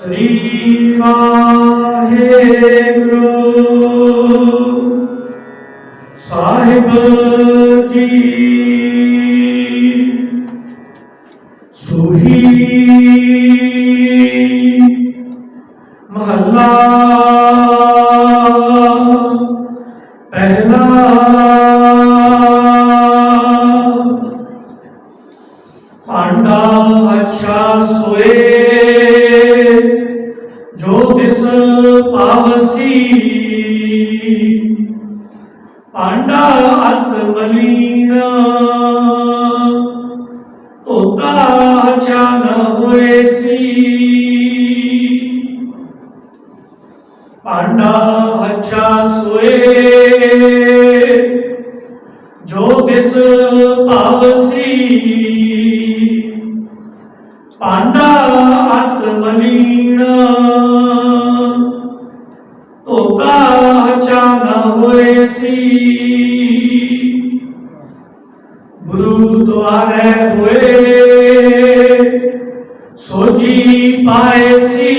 ਸ੍ਰੀ ਵਾਹਿਗੁਰੂ ਸਾਹਿਬ ਜੀ ਸੁਹੀ ਮਹੱਲਾ ਪਹਿਲਾ ਭਾਂਡਾ ਅੱਛਾ ਪਾਵਸੀ ਭਾਂਡਾ ਅਤ ਮਲੀਨਾ। ਧੋਤਾ ਅੱਛਾ ਨ ਹੋਏ ਸੀ। ਭਾਂਡਾ ਅੱਛਾ ਸੋਏ। ਜੋ ਤਿਸ ਪਾਵਸੀ ਪਾਂਡਾ ਹੋਏ ਸੋਜੀ ਪਾਏ ਸੀ।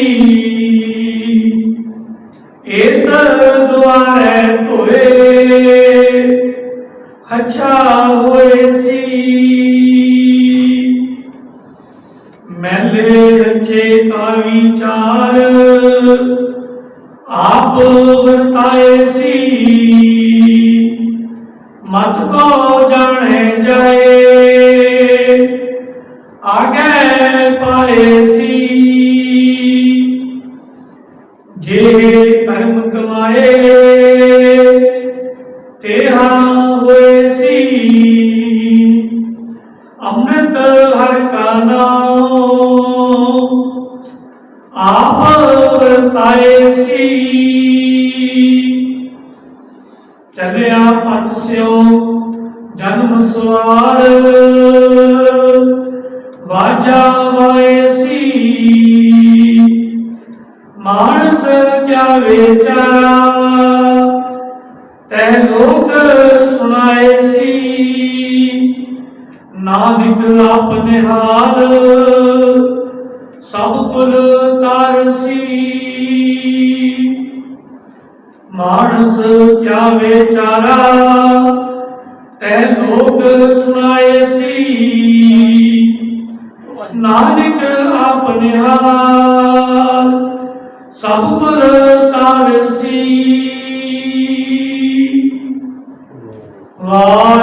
ਏਤ ਦੁਆਰੇ ਤੋਏ ਹੱਛਾ ਹੋਏ ਸੀ। ਮੈਲੇ ਰਚੇ ਕਾ ਵਿਚਾਰ ਆਪ ਵਰਤਾਏ ਸੀ। ਮਤ ਕੋ ਜਾਣੇ ਕਰਮ ਕਮਾਏ, ਤੇਹਾ ਹੋਏ ਸੀ। ਅੰਮ੍ਰਿਤ ਹਰ ਕਾ ਨਾਮ ਆਪ ਵਰਤਾਏ ਸੀ। ਚਲਿਆ ਪਤ ਸਿਓ ਜਨਮ ਸਵਾਰ, ਵਾਜਾ ਨਾਨਕ ਆਪਨੇ ਹਾਲ, ਸਭ ਕੁਲ ਤਾਰਸੀ। ਮਾਨਸ ਕਿਆ ਵਿਚਾਰਾ ਤੈ ਲੋਕ ਸੁਣਾਏ ਸੀ। ਨਾਨਕ ਆਪਨੇ ਹਾਲ, ਸਭ ਕੁਲ ਤਾਰਸੀ।